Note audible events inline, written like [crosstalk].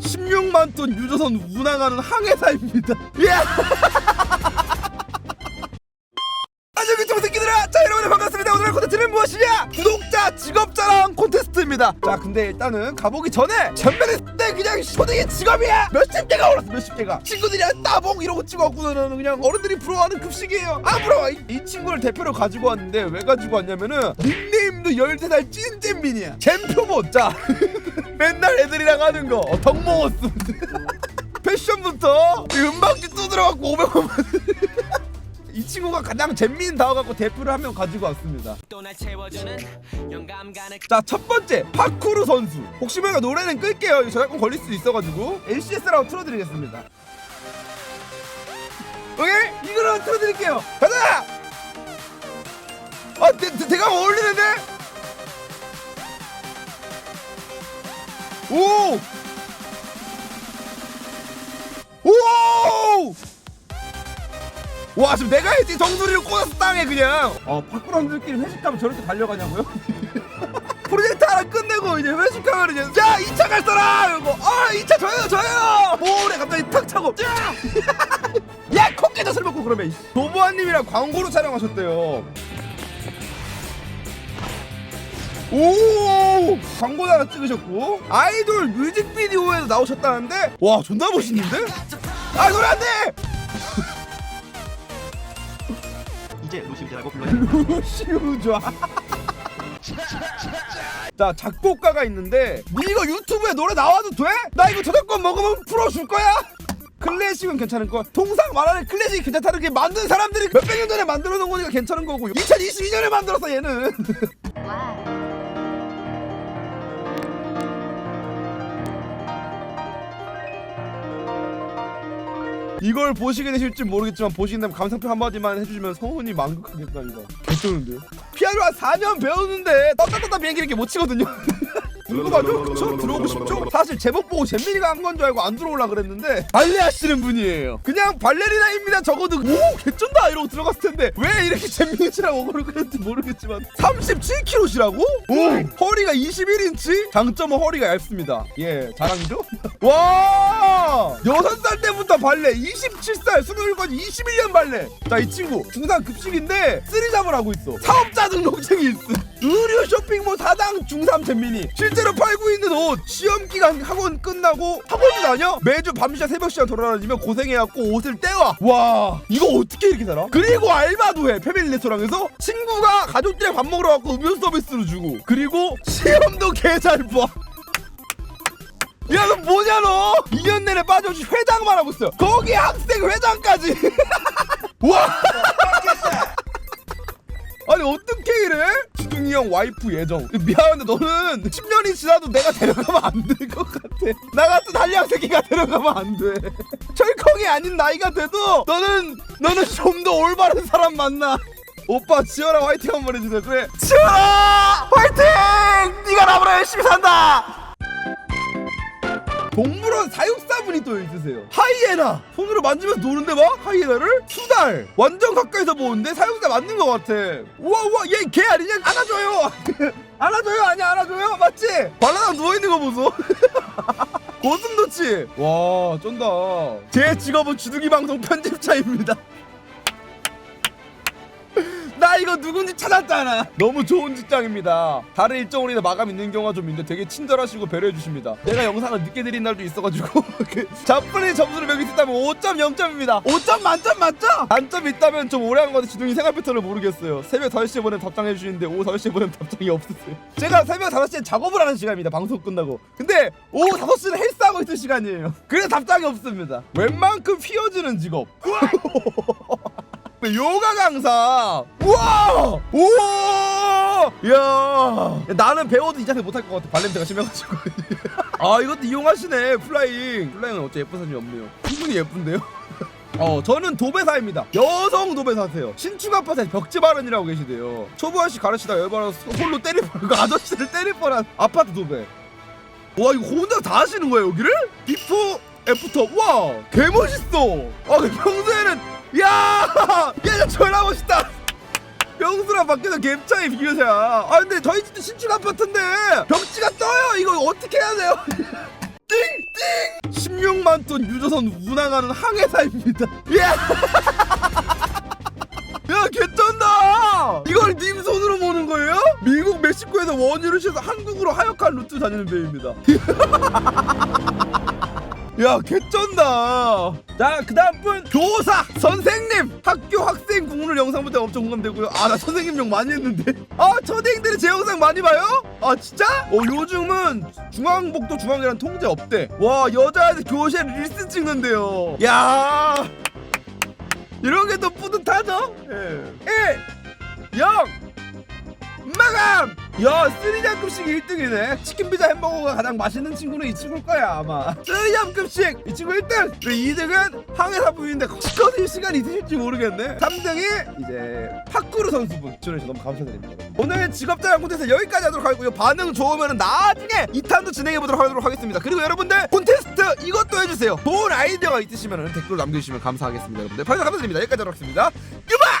16만 톤 유조선 운항하는 항해사입니다. 예. [laughs] 안녕 유튜브 새끼들아! 자 여러분 반갑습니다. 오늘 콘텐츠는 무엇이냐? 구독자 직업자랑 콘테스트입니다. 자 근데 일단은 가보기 전에 전면에 때 그냥 초딩의 직업이야! 몇십 개가 올랐어 몇십 개가. 친구들이랑 따봉 이러고 찍어갖고는 그냥 어른들이 부러워하는 급식이에요. 아 부러워. 이, 이 친구를 대표로 가지고 왔는데 왜 가지고 왔냐면은 닉네임도 13살 찐잼민이야. 잼표모 자 [laughs] [laughs] 맨날 애들이랑 하는 거 어, 덕모어스 [laughs] 패션부터 이 음방지 두드려갖고 500원 이 친구가 가장 잼민 다워갖고 대표를 한 명 가지고 왔습니다. 또날 자, 첫 번째 파쿠르 선수. 혹시 모르니까 노래는 끌게요. 이거 저작권 걸릴 수도 있어가지고 LCS라고 틀어드리겠습니다. 오케이? 이거로 틀어드릴게요. 가자! 아, 대, 대, 대강 어울리는데? 오! 오! 와 지금 내가 했지. 정수리를 꽂아서 땅에 그냥. 어 파쿠란들끼리 회식하면 저렇게 달려가냐고요? [laughs] 프로젝트 하나 끝내고 이제 회식하면 이제 자 2차 갈 사람! 이러고 아 2차 저요 저요! 모래 갑자기 탁 차고 [laughs] 야 코끼리 술 먹고 그러면 도보아님이랑 광고로 촬영하셨대요 오! 광고 하나 찍으셨고 아이돌 뮤직비디오에도 나오셨다는데? 와 존나 멋있는데? 아 노래 안돼! [laughs] 이제 루시우즈라고 불러요. 루시우좌 자 작곡가가 있는데 니 이거 유튜브에 노래 나와도 돼? 나 이거 저작권 먹으면 풀어줄 거야? 클래식은 괜찮은 거. 통상 말하는 클래식이 괜찮다는 게 만든 사람들이 몇백 년 전에 만들어 놓은 거니까 괜찮은 거고 2022년에 만들었어 얘는 이걸 보시게 되실지 모르겠지만 보시게 되면 감상평 한마디만 해주시면 성훈이 만극하겠답니다 개쩌는데요 피아노 한 4년 배우는데 떴다떴다 비행기 이렇게 못 치거든요 누구 봐도 그쵸? 들어오고 싶죠? 사실 제목 보고 잼민이가 한 건 줄 알고 안 들어오려 그랬는데 발레 하시는 분이에요 그냥 발레리나입니다 적어도 오 개쩐다 이러고 들어갔을 텐데 왜 이렇게 잼민이랑 어그로 그랬는지 모르겠지만 37kg시라고? 오 허리가 21인치? 장점은 허리가 얇습니다 예 자랑이죠? [laughs] 와 6살 때부터 발레 27살 27 21년 발레. 자 이 친구 중3 급식인데 쓰리잡을 하고 있어. 사업자 등록증이 있음 의류 쇼핑몰 사장 중3 잼민이 실제로 팔고 있는 옷 시험 기간 학원 끝나고 학원도 다녀? 매주 밤시간 새벽시간 돌아다니며 고생해갖고 옷을 떼와. 와 이거 어떻게 이렇게 살아? 그리고 알바도 해 패밀리 레스토랑에서. 친구가 가족들이랑 밥 먹으러 갖고 음료 서비스로 주고. 그리고 시험도 [laughs] 개 잘 봐 야 너 뭐냐 너? 2년 내내 빠져없이 회장만 하고 있어. 거기 학생 회장까지. [laughs] 와! [laughs] 아니 어떻게 이래? 주둥이 형 와이프 예정. 미안한데 너는 10년이 지나도 내가 데려가면 안 될 것 같아. 나 같은 한량 새끼가 데려가면 안돼. 철컹이 아닌 나이가 돼도 너는 너는 좀 더 올바른 사람 만나. 오빠 지연아 화이팅 한 번 해주세요. 그래. 지연아 화이팅! 네가 나보다 열심히 산다 동물원 사육사분이 또 있으세요. 하이에나! 손으로 만지면서 노는데 막 하이에나를? 수달! 완전 가까이서 보는데 사육사 맞는 것 같아. 우와 우와 얘 개 아니냐? 안아줘요! [laughs] 안아줘요? 아니야 안아줘요? 맞지? 발라당 누워 있는 거 보소. [laughs] 고슴 도치! 와 쩐다. 제 직업은 주둥이 방송 편집자입니다. 나 이거 누군지 찾았잖아. 너무 좋은 직장입니다. 다른 일정으로 인해 마감 있는 경우가 좀 있는데 되게 친절하시고 배려해 주십니다. 내가 영상을 늦게 드린 날도 있어가지고 [laughs] 그 자플의 점수를 매길 수 있다면 5점 0점입니다. 5점 만점 맞죠? 단점이 있다면 좀 오래 한 건데 주둥이 생활 패턴을 모르겠어요. 새벽 5시에 보내면 답장해 주시는데 오후 5시에 보내면 답장이 없으세요. 제가 새벽 5시에 작업을 하는 시간입니다. 방송 끝나고. 근데 오후 5시는 헬스하고 있을 시간이에요. 그래서 답장이 없습니다. 웬만큼 휘어지는 직업. [laughs] 요가 강사. 우와! 오! 야, 나는 배워도 이 자세 못할 것 같아. 발냄새가 심해가지고. [laughs] 아, 이것도 이용하시네. 플라잉. 플라잉은 어째 예쁜 사람이 없네요. 충분히 예쁜데요? [laughs] 어, 저는 도배사입니다. 여성 도배사세요. 신축 아파트에 벽지 바른이라고 계시대요. 초보 아저씨 가르치다 열받아서 홀로 때릴 뻔, 그 아저씨를 때릴 뻔한 아파트 도배. 와, 이거 혼자 다 하시는 거예요, 여기를? 비포, 애프터. 와, 개멋있어. 아, 그 평소에는 야! 야, 야, 졸라 멋있다! 명수랑 밖에서 갭 차이 비교자. 아, 근데 저희 집도 신축 아파트인데 벽지가 떠요! 이거 어떻게 해야 돼요? [laughs] 띵! 띵! 200만 톤 유조선 운항하는 항해사입니다. 예! [laughs] 야 [laughs] 개쩐다! 이걸 님 손으로 모는 거예요? 미국 멕시코에서 원유를 실어서 한국으로 하역한 루트 다니는 배입니다. 야 개쩐다. 자 그다음 분 교사 선생님 학교 학생 국물 영상부터 엄청 공감되고요. 아 나 선생님 욕 많이 했는데. 아 초딩들이 제 영상 많이 봐요? 아 진짜? 어 요즘은 중앙복도 중앙이란 통제 없대. 와 여자애들 교실 릴스 찍는데요. 야 이런 게 더 뿌듯하죠? 예. 1 0 마감! 야, 쓰리잠급식 1등이네. 치킨 피자 햄버거가 가장 맛있는 친구는 이 친구일 거야, 아마. 쓰리잠급식! 이 친구 1등! 그리고 2등은 항해사 부인인데 거실 시간이 있으실지 모르겠네. 3등이 이제 파쿠르 선수분. 지원해주셔서 너무 감사드립니다. 오늘 직업자랑 콘테스트 여기까지 하도록 하고요. 반응 좋으면 나중에 2탄도 진행해 보도록 하도록 하겠습니다. 그리고 여러분들 콘테스트 이것도 해주세요. 좋은 아이디어가 있으시면 댓글 남겨주시면 감사하겠습니다. 여러분들. 발사 감사드립니다. 여기까지 하도록 하겠습니다. 유바!